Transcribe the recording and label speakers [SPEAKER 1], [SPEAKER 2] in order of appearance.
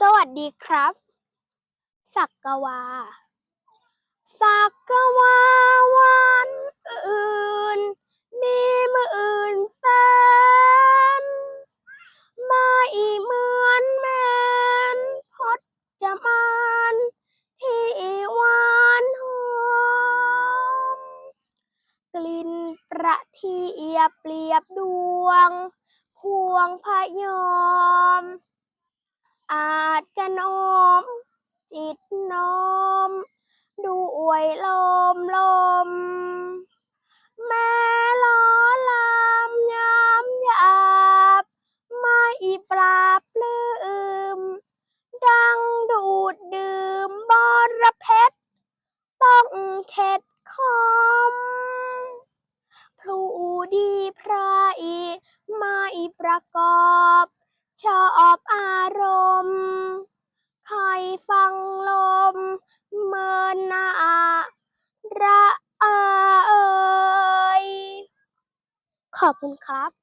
[SPEAKER 1] สวัสดีครับสักกวาสักกวาวันอื่น มีมืออื่นแสนไม่เหมือนแมนพดจะมานที่หวานหอมกลิ่นประทียบเปรียบดวง พวงพยอม จะน้มจิตน้มด้วยลมลม แม่ล้อลามยามหยาบไม่ปราบปลื้มดังดูดดื่มบอระเพชรต้องเข็ดคอมพลูดีพรไม่ประกอบ ฟังลมเมินนาระอาเอ่ยขอบคุณครับ